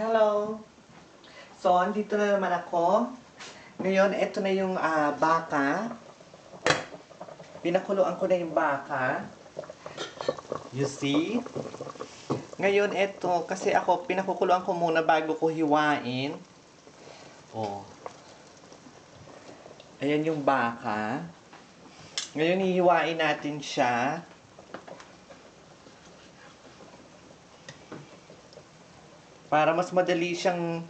Hello! So, andito na naman ako. Ngayon, ito na yung ah, baka. Pinakuluan ko na yung baka. You see? Ngayon, ito, kasi ako, pinakukuluan ko muna bago ko hiwain. Oh. Ayan yung baka. Ngayon, hihiwain natin siya. Para mas madali siyang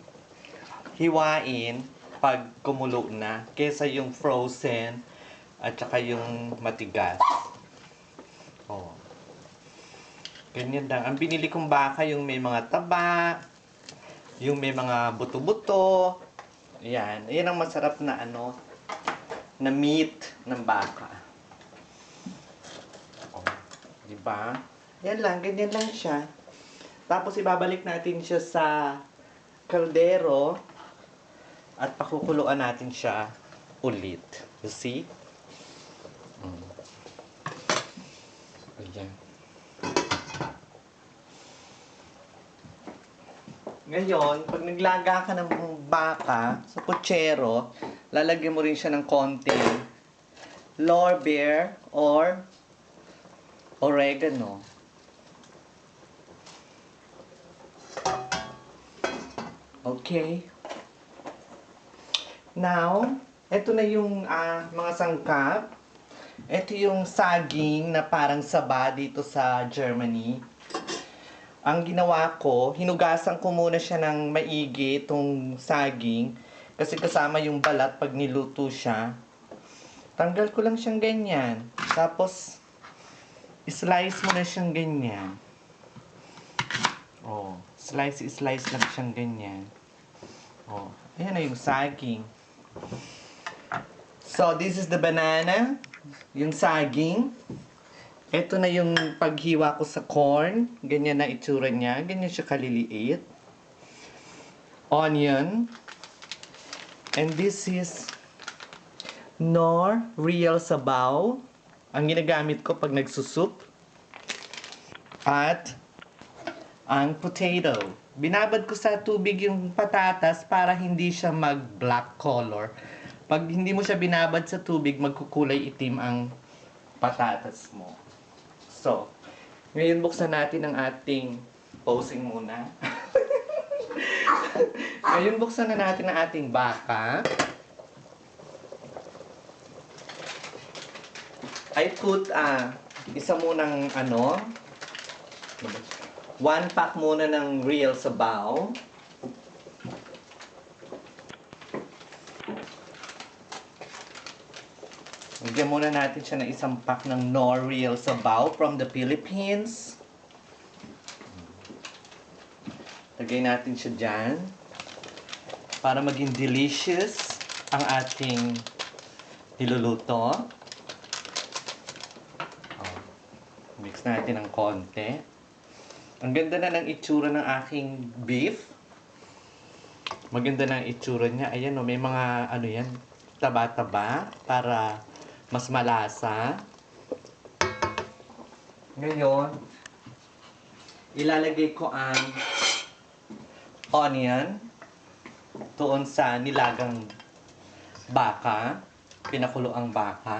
hiwain pag kumulo na kesa yung frozen at saka yung matigas. Oh. Ganyan lang. Ang binili kong baka yung may mga taba, yung may mga buto-buto. Yan. Yan ang masarap na ano, na meat ng baka. Oh. Diba? Yan lang. Ganyan lang siya. Tapos ibabalik natin siya sa kaldero at pakukuluan natin siya ulit. You see? Mm. Ayan. Ngayon, pag naglaga ka ng baka sa kutsero, lalagyan mo rin siya ng konting lorbeer or oregano. Okay. Now, ito na yung ah, mga sangkap. Ito yung saging na parang saba dito sa Germany. Ang ginawa ko, hinugasan ko muna siya ng maigi itong saging kasi kasama yung balat pag niluto siya. Tanggal ko lang siyang ganyan. Tapos, slice mo na siyang ganyan. Oh, slice, slice lang siyang ganyan. Oh, ayan na yung saging. So, this is the banana. Yung saging. Ito na yung paghiwa ko sa corn. Ganyan na itsura niya. Ganyan siya kaliliit. Onion. And this is nor real sabaw. Ang ginagamit ko pag nagsusup. At ang potato. Binabad ko sa tubig yung patatas para hindi siya mag-black color. Pag hindi mo siya binabad sa tubig, magkukulay itim ang patatas mo. So, ngayon buksan natin ang ating posing muna. ngayon buksan na natin ang ating baka. I put ah isa munang ano, one pack muna ng real sabaw. Lagyan muna natin siya ng isang pack ng Nor Real Sabaw from the Philippines. Lagay natin siya dyan. Para maging delicious ang ating niluluto. Oh, Mix natin ng konti. Ang ganda na ng itsura ng aking beef. Maganda na ang itsura niya. Ayan o, may mga ano yan, taba-taba para mas malasa. Ngayon, ilalagay ko ang onion doon sa nilagang baka, pinakulo ang baka.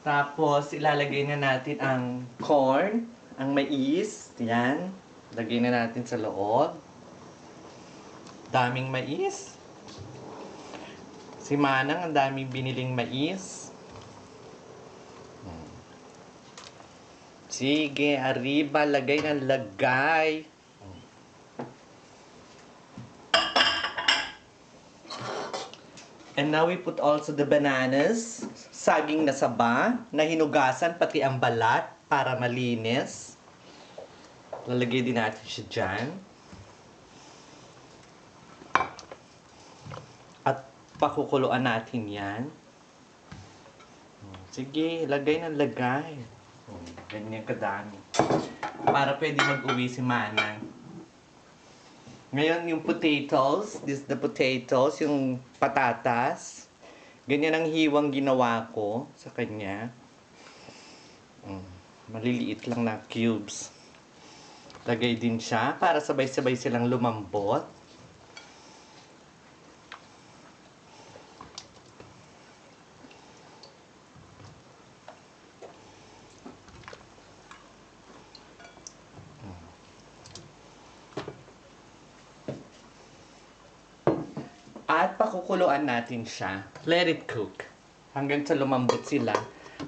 Tapos, ilalagay na natin ang corn, ang mais, yan. Lagay na natin sa loob. Daming mais. Si Manang, ang daming biniling mais. Sige, arriba, lagay ng lagay. And now we put also the bananas, saging na saba, na hinugasan pati ang balat para malinis. Lalagay din natin siya dyan. At pakukuluan natin yan. Sige, lagay ng lagay. Oh, ganyan kadami. Para pwede mag-uwi si Manang. Ngayon, yung potatoes, this is the potatoes, yung patatas. Ganyan ang hiwang ginawa ko sa kanya. Mm. Maliliit lang na cubes. Lagay din siya para sabay-sabay silang lumambot. At pakukuluan natin siya. Let it cook. Hanggang sa lumambot sila.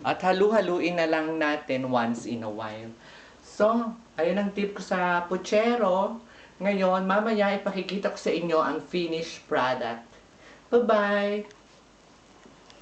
At halu-haluin na lang natin once in a while. So, ayun ang tip ko sa puchero. Ngayon, mamaya ipakikita ko sa inyo ang finished product. Bye-bye!